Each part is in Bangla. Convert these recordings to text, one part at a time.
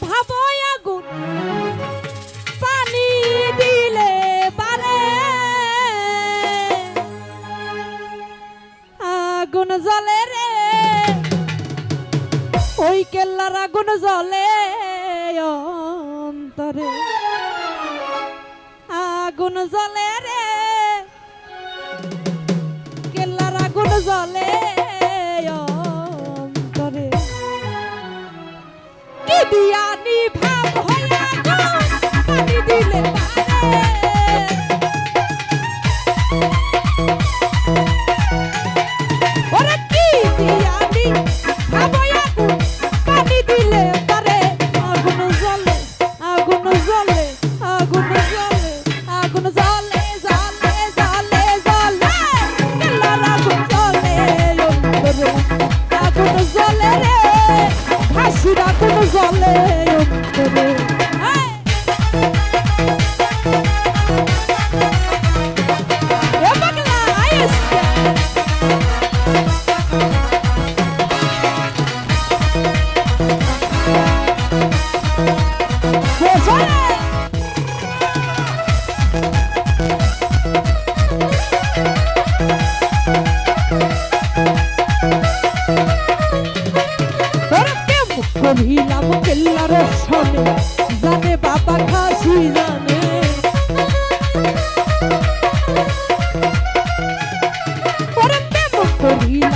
ভাবো আগুন। পানি দিলে পারে। আগুন জলে রে। ওই কেল্লার আগুন জলে অন্তরে। আগুন জলে রে। কেল্লার আগুন জলে Yeah. হাসিরা কোনো জলে অন্তরে করিলা।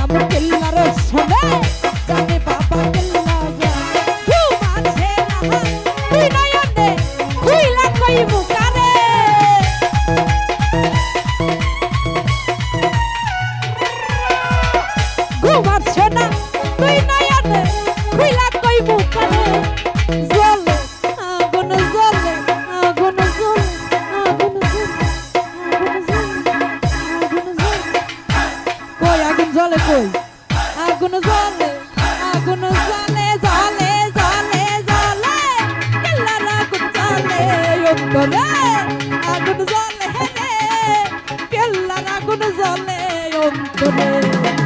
জলে কই? আগুন জলে আগুন জলে জলে জলে জলে কেল্লার আগুন জলে, অন্তরে। আগুন জলে কেল্লার আগুন জলে, অন্তরে।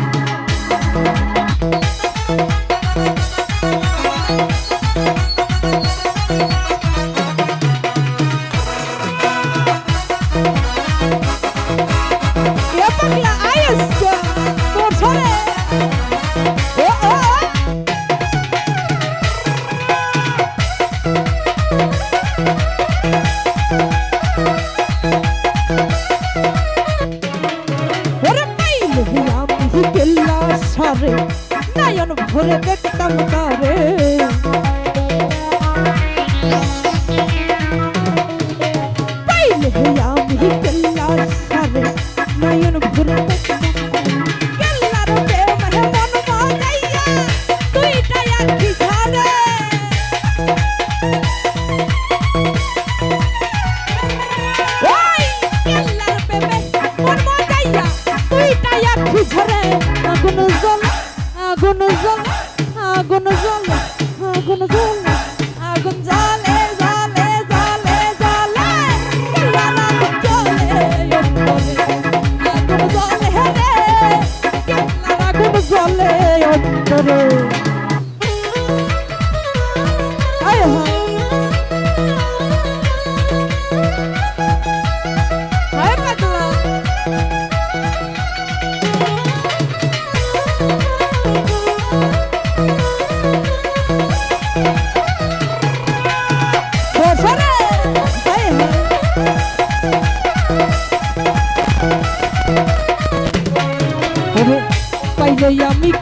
也可以啊。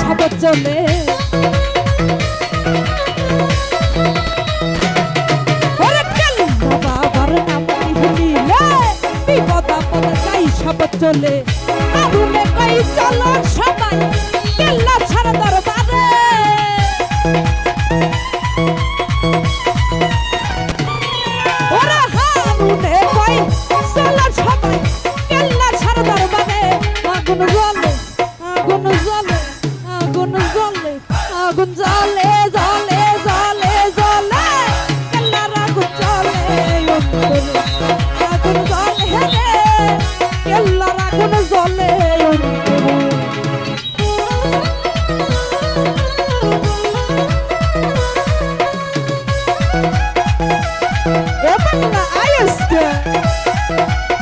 সব চলে। ওরে বাবার নামটি হিলিলে বিপদ আপদ যাই সব চলে। আরুলে কই চলো সবাই I used to.